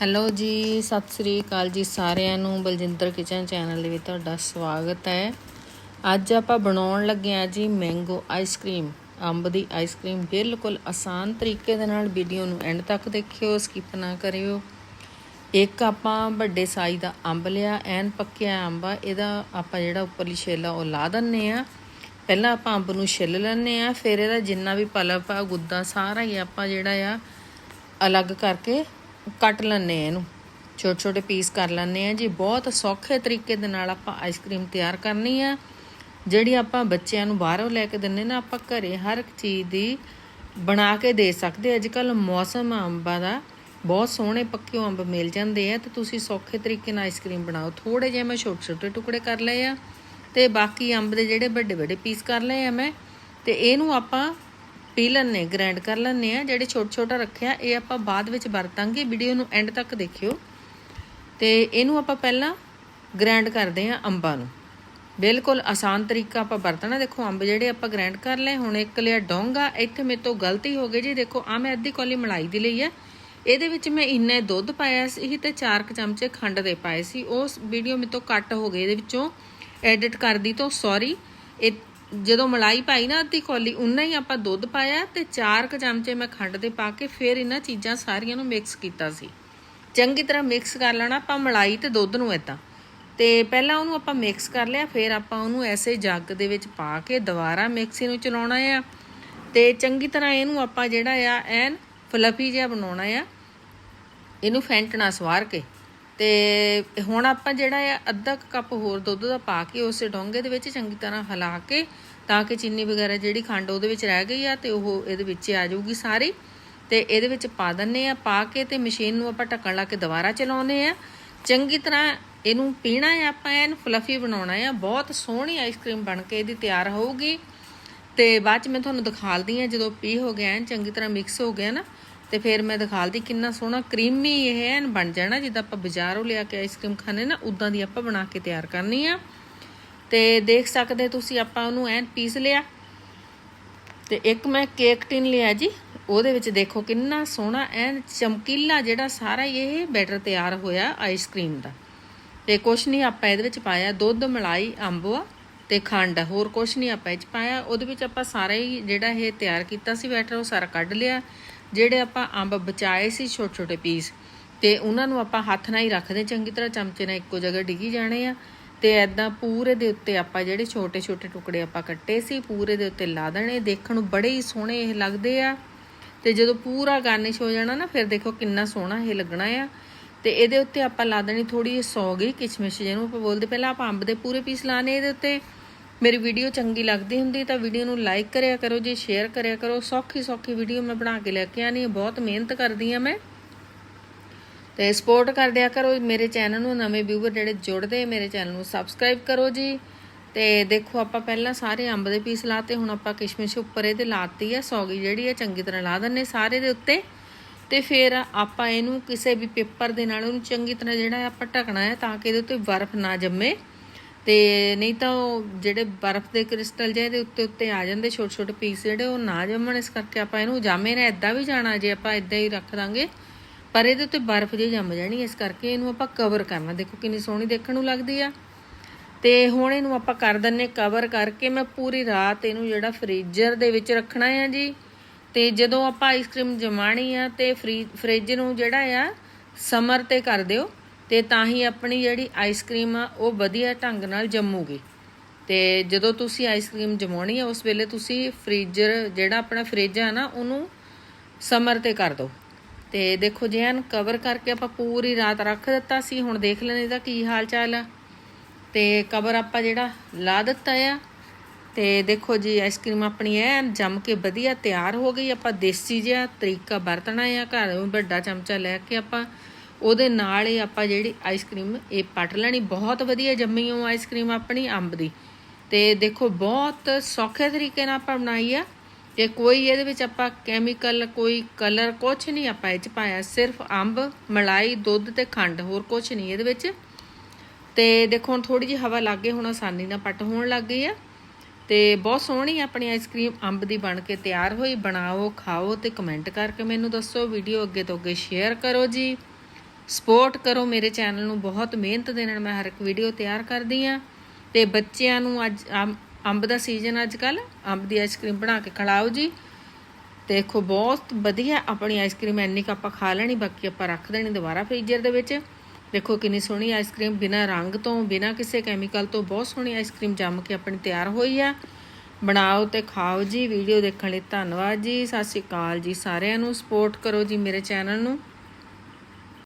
Hello ਜੀ, ਸਤਿ ਸ੍ਰੀ ਅਕਾਲ ਜੀ ਸਾਰਿਆਂ ਨੂੰ। ਬਲਜਿੰਦਰ ਕਿਚਨ ਚੈਨਲ ਦੇ ਵਿੱਚ ਤੁਹਾਡਾ ਸਵਾਗਤ ਹੈ। ਅੱਜ ਆਪਾਂ ਬਣਾਉਣ ਲੱਗੇ ਆ ਜੀ ਮੈਂਗੋ ਆਈਸਕ੍ਰੀਮ ਅੰਬ ਦੀ ਆਈਸਕ੍ਰੀਮ ਬਿਲਕੁਲ ਆਸਾਨ ਤਰੀਕੇ ਦੇ ਨਾਲ ਵੀਡੀਓ ਨੂੰ ਐਂਡ ਤੱਕ ਦੇਖਿਓ ਸਕਿਪ ਨਾ ਕਰਿਓ। ਇੱਕ ਆਪਾਂ ਵੱਡੇ ਸਾਈਜ਼ ਦਾ ਅੰਬ ਲਿਆ, ਐਨ ਪੱਕਿਆ ਅੰਬ ਆ। ਇਹਦਾ ਆਪਾਂ ਜਿਹੜਾ ਉੱਪਰਲੀ ਛਿੱਲ ਆ, ਉਹ ਲਾ ਦਿੰਨੇ ਆ ਪਹਿਲਾਂ ਆਪਾਂ ਅੰਬ ਨੂੰ ਛਿੱਲ ਲੈਂਦੇ ਆ ਫਿਰ ਇਹਦਾ ਜਿੰਨਾ ਵੀ ਪਲਪ ਆ ਗੁੱਦਾ ਸਾਰਾ ਹੀ ਆਪਾਂ ਜਿਹੜਾ ਆ, ਅਲੱਗ ਕਰਕੇ ਕੱਟ ਲੈਣੇ ਆ ਇਹਨੂੰ। ਛੋਟੇ ਛੋਟੇ ਪੀਸ ਕਰ ਲੈਣੇ ਆ ਜੀ। ਬਹੁਤ ਸੌਖੇ ਤਰੀਕੇ ਦੇ ਨਾਲ ਆਪਾਂ ਆਈਸਕ੍ਰੀਮ ਤਿਆਰ ਕਰਨੀ ਆ। ਜਿਹੜੀ ਆਪਾਂ ਬੱਚਿਆਂ ਨੂੰ ਬਾਹਰੋਂ ਲੈ ਕੇ ਦਿੰਨੇ ਨਾ, ਆਪਾਂ ਘਰੇ ਹਰ ਇੱਕ ਚੀਜ਼ ਦੀ ਬਣਾ ਕੇ ਦੇ ਸਕਦੇ ਅੱਜ ਕੱਲ ਮੌਸਮ ਅੰਬਾਂ ਦਾ। ਬਹੁਤ ਸੋਹਣੇ ਪੱਕੇ ਅੰਬ ਮਿਲ ਜਾਂਦੇ ਆ। ਤੇ ਤੁਸੀਂ ਸੌਖੇ ਤਰੀਕੇ ਨਾਲ ਆਈਸਕ੍ਰੀਮ ਬਣਾਓ। ਥੋੜੇ ਜਿਹੇ ਮੈਂ ਛੋਟੇ ਛੋਟੇ ਟੁਕੜੇ ਕਰ ਲਏ ਆ। ਤੇ ਬਾਕੀ ਅੰਬ ਦੇ ਜਿਹੜੇ ਵੱਡੇ ਵੱਡੇ ਪੀਸ ਕਰ ਲਏ ਆ ਮੈਂ। ਤੇ ਇਹਨੂੰ ਆਪਾਂ ਪੀ ਲੈਣੇ ਗ੍ਰਾਈਂਡ ਕਰ ਲੈਣੇ ਆ ਜਿਹੜੇ ਛੋਟਾ ਛੋਟਾ ਰੱਖਿਆ, ਇਹ ਆਪਾਂ ਬਾਅਦ ਵਿੱਚ ਵਰਤਾਂਗੇ। ਵੀਡੀਓ ਨੂੰ ਐਂਡ ਤੱਕ ਦੇਖਿਓ। ਤੇ ਇਹਨੂੰ ਆਪਾਂ ਪਹਿਲਾਂ ਗ੍ਰਾਈਂਡ ਕਰਦੇ ਆ ਅੰਬਾਂ ਨੂੰ। ਬਿਲਕੁਲ ਆਸਾਨ ਤਰੀਕਾ ਆਪਾਂ ਵਰਤਣਾ। ਦੇਖੋ, ਅੰਬ ਜਿਹੜੇ ਆਪਾਂ ਗ੍ਰਾਈਂਡ ਕਰ ਲਏ, ਹੁਣ ਇੱਕ ਲਿਆ ਡੋਂਗਾ। ਇੱਥੇ ਮੇਰੇ ਤੋਂ ਗਲਤੀ ਹੋ ਗਈ ਜੀ। ਦੇਖੋ ਆ ਮੈਂ ਅੱਧੀ ਕੌਲੀ ਮਲਾਈ ਦੀ ਲਈ ਹੈ। ਇਹਦੇ ਵਿੱਚ ਮੈਂ ਇੰਨਾ ਦੁੱਧ ਪਾਇਆ ਸੀ ਤੇ 4 ਚਮਚੇ ਖੰਡ ਦੇ ਪਾਏ ਸੀ। ਉਸ ਵੀਡੀਓ ਮੇਰੇ ਤੋਂ ਕੱਟ ਹੋ ਗਈ। ਇਹਦੇ ਵਿੱਚੋਂ ਐਡਿਟ ਕਰਦੀ ਤੋਂ ਸੌਰੀ ਇਹ ਜਦੋਂ ਮਲਾਈ ਪਾਈ ਨਾ ਅੱਧੀ ਕੌਲੀ, ਉਨਾ ਹੀ ਆਪਾਂ ਦੁੱਧ ਪਾਇਆ ਤੇ 4 ਚਮਚੇ ਮੈਂ ਖੰਡ ਦੇ ਪਾ ਕੇ ਫਿਰ ਇਹਨਾਂ ਚੀਜ਼ਾਂ ਸਾਰੀਆਂ ਨੂੰ ਮਿਕਸ ਕੀਤਾ ਸੀ। ਚੰਗੀ ਤਰ੍ਹਾਂ ਮਿਕਸ ਕਰ ਲੈਣਾ, ਆਪਾਂ ਮਲਾਈ ਤੇ ਦੁੱਧ ਨੂੰ ਇਦਾਂ ਤੇ ਪਹਿਲਾਂ ਉਹਨੂੰ ਆਪਾਂ ਮਿਕਸ ਕਰ ਲਿਆ, ਫਿਰ ਆਪਾਂ ਉਹਨੂੰ ਐਸੇ ਜੱਗ ਦੇ ਵਿੱਚ ਪਾ ਕੇ ਦੁਬਾਰਾ ਮਿਕਸੀ ਨੂੰ ਚਲਾਉਣਾ ਆ। ਤੇ ਚੰਗੀ ਤਰ੍ਹਾਂ ਇਹਨੂੰ ਆਪਾਂ ਜਿਹੜਾ ਆ, ਐਨ ਫਲਫੀ ਜਿਹਾ ਬਣਾਉਣਾ ਆ। ਇਹਨੂੰ ਫੈਂਟਣਾ ਸਵਾਰ ਕੇ। ਤੇ ਹੁਣ ਆਪਾਂ ਜਿਹੜਾ ਆ ਅੱਧਾ ਕੁ ਕੱਪ ਹੋਰ ਦੁੱਧ ਦਾ ਪਾ ਕੇ ਉਸੇ ਡੋਂਗੇ ਦੇ ਵਿੱਚ ਚੰਗੀ ਤਰ੍ਹਾਂ ਹਿਲਾ ਕੇ, ਤਾਂ ਕਿ ਚੀਨੀ ਵਗੈਰਾ ਜਿਹੜੀ ਖੰਡ ਉਹਦੇ ਵਿੱਚ ਰਹਿ ਗਈ ਆ ਤੇ ਉਹ ਇਹਦੇ ਵਿੱਚ ਆ ਜਾਊਗੀ ਸਾਰੀ। ਤੇ ਇਹਦੇ ਵਿੱਚ ਪਾ ਦਿੰਨੇ ਆ, ਪਾ ਕੇ ਤੇ ਮਸ਼ੀਨ ਨੂੰ ਆਪਾਂ ਢੱਕਣ ਲਾ ਕੇ ਦੁਬਾਰਾ ਚਲਾਉਨੇ ਆ। ਚੰਗੀ ਤਰ੍ਹਾਂ ਇਹਨੂੰ ਪੀਣਾ ਹੈ ਆਪਾਂ ਐਨ ਫਲਫੀ ਬਣਾਉਣਾ ਹੈ ਬਹੁਤ ਸੋਹਣੀ ਆਈਸਕ੍ਰੀਮ ਬਣ ਕੇ ਇਹਦੀ ਤਿਆਰ ਹੋਊਗੀ। ਤੇ ਬਾਅਦ ਚ ਮੈਂ ਤੁਹਾਨੂੰ ਦਿਖਾਲਦੀ ਆ ਜਦੋਂ ਪੀ ਹੋ ਗਿਆ, ਐਨ ਚੰਗੀ ਤਰ੍ਹਾਂ ਮਿਕਸ ਹੋ ਗਿਆ ਨਾ। ਤੇ ਫਿਰ ਮੈਂ ਦਿਖਾਲਦੀ ਕਿੰਨਾ ਸੋਹਣਾ ਕਰੀਮੀ ਇਹ ਐਨ ਬਣ ਜਾਣਾ, ਜਿੱਦਾਂ ਆਪਾਂ ਬਾਜ਼ਾਰੋਂ ਲਿਆ ਕੇ ਆਈਸਕ੍ਰੀਮ ਖਾਣੇ ਨਾ ਉਦਾਂ ਦੀ ਆਪਾਂ ਬਣਾ ਕੇ ਤਿਆਰ ਕਰਨੀ ਆ। ਤੇ ਦੇਖ ਸਕਦੇ ਤੁਸੀਂ ਆਪਾਂ ਉਹਨੂੰ ਐਨ ਪੀਸ ਲਿਆ। ਤੇ ਇੱਕ ਮੈਂ ਕੇਕ ਟਿਨ ਲਿਆ ਜੀ, ਉਹਦੇ ਵਿੱਚ ਦੇਖੋ ਕਿੰਨਾ ਸੋਹਣਾ ਐਨ ਚਮਕੀਲਾ ਜਿਹੜਾ ਸਾਰਾ ਇਹ ਬੈਟਰ ਤਿਆਰ ਹੋਇਆ ਆਈਸਕ੍ਰੀਮ ਦਾ। ਤੇ ਕੁਛ ਨਹੀਂ ਆਪਾਂ ਇਹਦੇ ਵਿੱਚ ਪਾਇਆ ਦੁੱਧ, ਮਲਾਈ ਅੰਬਵਾ ਤੇ ਖੰਡ, ਹੋਰ ਕੁਛ ਨਹੀਂ ਆਪਾਂ ਇਹ ਚ ਪਾਇਆ। ਉਹਦੇ ਵਿੱਚ ਆਪਾਂ ਸਾਰਾ ਹੀ ਜਿਹੜਾ ਇਹ ਤਿਆਰ ਕੀਤਾ ਸੀ ਬੈਟਰ ਉਹ ਸਾਰਾ ਕੱਢ ਲਿਆ। ਜਿਹੜੇ ਆਪਾਂ ਅੰਬ ਬਚਾਏ ਸੀ ਛੋਟੇ ਛੋਟੇ ਪੀਸ ਤੇ ਉਹਨਾਂ ਨੂੰ ਆਪਾਂ ਹੱਥ ਨਾਲ ਹੀ ਰੱਖਦੇ ਚੰਗੀ ਤਰ੍ਹਾਂ ਚਮਚੇ ਨਾਲ ਇੱਕੋ ਜਗ੍ਹਾ ਡਿੱਗੀ ਜਾਣੇ ਆ। ਤੇ ਐਦਾਂ ਪੂਰੇ ਦੇ ਉੱਤੇ ਆਪਾਂ ਜਿਹੜੇ ਛੋਟੇ ਛੋਟੇ ਟੁਕੜੇ ਆਪਾਂ ਕੱਟੇ ਸੀ, ਪੂਰੇ ਦੇ ਉੱਤੇ ਲਾ ਦੇਣੇ। ਦੇਖਣ ਨੂੰ ਬੜੇ ਹੀ ਸੋਹਣੇ ਇਹ ਲੱਗਦੇ ਆ। ਤੇ ਜਦੋਂ ਪੂਰਾ ਗਾਰਨਿਸ਼ ਹੋ ਜਾਣਾ ਨਾ, ਫਿਰ ਦੇਖੋ ਕਿੰਨਾ ਸੋਹਣਾ ਇਹ ਲੱਗਣਾ ਆ। ਤੇ ਇਹਦੇ ਉੱਤੇ ਆਪਾਂ ਲਾ ਦੇਣੀ ਥੋੜੀ ਜਿਹੀ ਸੌਗੀ ਕਿਸ਼ਮਿਸ਼ ਜਿਹਨੂੰ ਆਪਾਂ ਬੋਲਦੇ, ਪਹਿਲਾਂ ਆਪਾਂ ਅੰਬ ਦੇ ਪੂਰੇ ਪੀਸ ਲਾਣੇ ਇਹਦੇ ਉੱਤੇ। ਮੇਰੀ ਵੀਡੀਓ ਚੰਗੀ ਲੱਗਦੀ ਹੁੰਦੀ ਤਾਂ ਵੀਡੀਓ ਨੂੰ ਲਾਈਕ ਕਰਿਆ ਕਰੋ, ਜੀ ਸ਼ੇਅਰ ਕਰਿਆ ਕਰੋ। ਸੌਖੀ ਸੌਖੀ ਵੀਡੀਓ ਮੈਂ ਬਣਾ ਕੇ ਲੈ ਕੇ ਆਣੀ ਬਹੁਤ ਮਿਹਨਤ ਕਰਦੀ ਆ ਮੈਂ। ਤੇ ਸਪੋਰਟ ਕਰ ਦਿਆ ਕਰੋ। ਮੇਰੇ ਚੈਨਲ ਨੂੰ ਨਵੇਂ ਵਿਊਵਰ ਜਿਹੜੇ ਜੁੜਦੇ, ਮੇਰੇ ਚੈਨਲ ਨੂੰ ਸਬਸਕ੍ਰਾਈਬ ਕਰੋ ਜੀ। ਤੇ ਦੇਖੋ, ਆਪਾਂ ਪਹਿਲਾਂ ਸਾਰੇ ਅੰਬ ਦੇ ਪੀਸ ਲਾਤੇ। ਹੁਣ ਆਪਾਂ ਕਿਸ਼ਮਿਸ਼ ਉੱਪਰ ਇਹਦੇ ਲਾਤੀ ਆ। ਸੌਗੀ ਜਿਹੜੀ ਆ, ਚੰਗੀ ਤਰ੍ਹਾਂ ਲਾ ਦਿੰਨੇ ਸਾਰੇ ਦੇ ਉੱਤੇ। ਤੇ ਫਿਰ ਆਪਾਂ ਇਹਨੂੰ ਕਿਸੇ ਵੀ ਪੇਪਰ ਦੇ ਨਾਲ ਉਹਨੂੰ ਚੰਗੀ ਤਰ੍ਹਾਂ ਜਿਹੜਾ ਆਪਾਂ ਢਕਣਾ ਹੈ ਤਾਂ ਕਿ ਇਹਦੇ ਉੱਤੇ ਬਰਫ਼ ਨਾ ਜੰਮੇ। ਤੇ ਨਹੀਂ ਤਾਂ ਉਹ ਜਿਹੜੇ ਬਰਫ਼ ਦੇ ਕ੍ਰਿਸਟਲ ਜਿਹੇ ਦੇ ਉੱਤੇ ਉੱਤੇ ਆ ਜਾਂਦੇ ਛੋਟੇ ਛੋਟੇ ਪੀਸ ਜਿਹੜੇ, ਉਹ ਨਾ ਜੰਮਣ ਇਸ ਕਰਕੇ ਆਪਾਂ ਇਹਨੂੰ ਜਾਮੇ ਨੇ ਇਦਾਂ ਵੀ ਜਾਣਾ ਜੇ ਆਪਾਂ ਇਦਾਂ ਹੀ ਰੱਖ ਦਾਂਗੇ। ਪਰ ਇਹਦੇ ਉੱਤੇ ਬਰਫ਼ ਜਿਹੀ ਜੰਮ ਜਾਣੀ ਇਸ ਕਰਕੇ ਇਹਨੂੰ ਆਪਾਂ ਕਵਰ ਕਰਨਾ। ਦੇਖੋ ਕਿੰਨੀ ਸੋਹਣੀ ਦੇਖਣ ਨੂੰ ਲੱਗਦੀ ਆ। ਤੇ ਹੁਣ ਇਹਨੂੰ ਆਪਾਂ ਕਰ ਦਿੰਨੇ ਕਵਰ ਕਰਕੇ ਮੈਂ ਪੂਰੀ ਰਾਤ ਇਹਨੂੰ ਜਿਹੜਾ ਫ੍ਰੀਜ਼ਰ ਦੇ ਵਿੱਚ ਰੱਖਣਾ ਆ ਜੀ। ਤੇ ਜਦੋਂ ਆਪਾਂ ਆਈਸਕ੍ਰੀਮ ਜਮਾਣੀ ਆ ਤੇ ਫ੍ਰਿਜ ਨੂੰ ਜਿਹੜਾ ਆ ਸਮਰ ਤੇ ਕਰ ਦਿਓ। ਤੇ ਤਾਂ ਹੀ ਆਪਣੀ ਜਿਹੜੀ ਆਈਸਕ੍ਰੀਮ ਆ, ਉਹ ਵਧੀਆ ਢੰਗ ਨਾਲ ਜੰਮੂਗੀ। ਤੇ ਜਦੋਂ ਤੁਸੀਂ ਆਈਸਕ੍ਰੀਮ ਜਮਾਉਣੀ ਆ, ਉਸ ਵੇਲੇ ਤੁਸੀਂ ਫ੍ਰੀਜ਼ਰ ਜਿਹੜਾ ਆਪਣਾ ਫ੍ਰਿਜ ਆ ਨਾ, ਉਹਨੂੰ ਸਮਰ ਤੇ ਕਰ ਦਿਓ। ਤੇ ਦੇਖੋ ਜੇ ਐਨ ਕਵਰ ਕਰਕੇ ਆਪਾਂ ਪੂਰੀ ਰਾਤ ਰੱਖ ਦਿੱਤਾ ਸੀ, ਹੁਣ ਦੇਖ ਲੈਣੇ ਇਹਦਾ ਕੀ ਹਾਲ ਚਾਲ ਆ। ਤੇ ਕਵਰ ਆਪਾਂ ਜਿਹੜਾ ਲਾ ਦਿੱਤਾ ਆ। ਤੇ ਦੇਖੋ ਜੀ ਆਈਸਕ੍ਰੀਮ ਆਪਣੀ ਐਨ ਜੰਮ ਕੇ ਵਧੀਆ ਤਿਆਰ ਹੋ ਗਈ। ਆਪਾਂ ਦੇਸੀ ਜਿਹਾ ਤਰੀਕਾ ਵਰਤਣਾ ਆ ਘਰ, ਵੱਡਾ ਚਮਚਾ ਲੈ ਕੇ ਆਪਾਂ ਉਹਦੇ ਨਾਲ ਹੀ ਆਪਾਂ ਜਿਹੜੀ ਆਈਸਕ੍ਰੀਮ ਇਹ ਪੱਟ ਲੈਣੀ। ਬਹੁਤ ਵਧੀਆ ਜੰਮੀ ਉਹ ਆਈਸਕ੍ਰੀਮ ਆਪਣੀ, ਅੰਬ ਦੀ। ਤੇ ਦੇਖੋ, ਬਹੁਤ ਸੌਖੇ ਤਰੀਕੇ ਨਾਲ ਆਪਾਂ ਬਣਾਈ ਆ। ਤੇ ਕੋਈ ਇਹਦੇ ਵਿੱਚ ਆਪਾਂ ਕੈਮੀਕਲ ਕੋਈ ਕਲਰ ਕੁਝ ਨਹੀਂ ਆਪਾਂ ਇਹ ਚ ਪਾਇਆ। ਸਿਰਫ ਅੰਬ, ਮਲਾਈ, ਦੁੱਧ ਤੇ ਖੰਡ, ਹੋਰ ਕੁਝ ਨਹੀਂ ਇਹਦੇ ਵਿੱਚ। ਤੇ ਦੇਖੋ, ਹੁਣ ਥੋੜੀ ਜਿਹੀ ਹਵਾ ਲੱਗ ਗਈ, ਹੁਣ ਆਸਾਨੀ ਨਾਲ ਪੱਟ ਹੋਣ ਲੱਗ ਗਈ ਆ। ਤੇ ਬਹੁਤ ਸੋਹਣੀ ਆਪਣੀ ਆਈਸਕ੍ਰੀਮ ਅੰਬ ਦੀ ਬਣ ਕੇ ਤਿਆਰ ਹੋਈ। ਬਣਾਓ, ਖਾਓ ਤੇ ਕਮੈਂਟ ਕਰਕੇ ਮੈਨੂੰ ਦੱਸੋ। ਵੀਡੀਓ ਅੱਗੇ ਤੋਂ ਅੱਗੇ ਸ਼ੇਅਰ ਕਰੋ ਜੀ। ਸਪੋਰਟ ਕਰੋ ਮੇਰੇ ਚੈਨਲ ਨੂੰ, ਬਹੁਤ ਮਿਹਨਤ ਦੇ ਨਾਲ ਮੈਂ ਹਰ ਇੱਕ ਵੀਡੀਓ ਤਿਆਰ ਕਰਦੀ ਆ ਤੇ ਬੱਚਿਆਂ ਨੂੰ ਅੱਜ ਅੰਬ- ਅੰਬ ਦਾ ਸੀਜ਼ਨ ਅੱਜ ਕੱਲ ਅੰਬ ਦੀ ਆਈਸਕ੍ਰੀਮ ਬਣਾ ਕੇ ਖਿਲਾਓ ਜੀ। ਦੇਖੋ, ਬਹੁਤ ਵਧੀਆ ਆਪਣੀ ਆਈਸਕ੍ਰੀਮ ਇੰਨੀ ਕੁ ਆਪਾਂ ਖਾ ਲੈਣੀ, ਬਾਕੀ ਆਪਾਂ ਰੱਖ ਦੇਣੀ ਦੁਬਾਰਾ ਫ੍ਰੀਜ਼ਰ ਦੇ ਵਿੱਚ। ਦੇਖੋ, ਕਿੰਨੀ ਸੋਹਣੀ ਆਈਸਕ੍ਰੀਮ ਬਿਨਾਂ ਰੰਗ ਤੋਂ, ਬਿਨਾਂ ਕਿਸੇ ਕੈਮੀਕਲ ਤੋਂ ਬਹੁਤ ਸੋਹਣੀ ਆਈਸਕ੍ਰੀਮ ਜੰਮ ਕੇ ਆਪਣੀ ਤਿਆਰ ਹੋਈ ਆ। ਬਣਾਓ ਤੇ ਖਾਓ ਜੀ ਵੀਡੀਓ ਦੇਖਣ ਲਈ ਧੰਨਵਾਦ ਜੀ। ਸਤਿ ਸ਼੍ਰੀ ਅਕਾਲ ਜੀ ਸਾਰਿਆਂ ਨੂੰ, ਸਪੋਰਟ ਕਰੋ ਜੀ ਮੇਰੇ ਚੈਨਲ ਨੂੰ।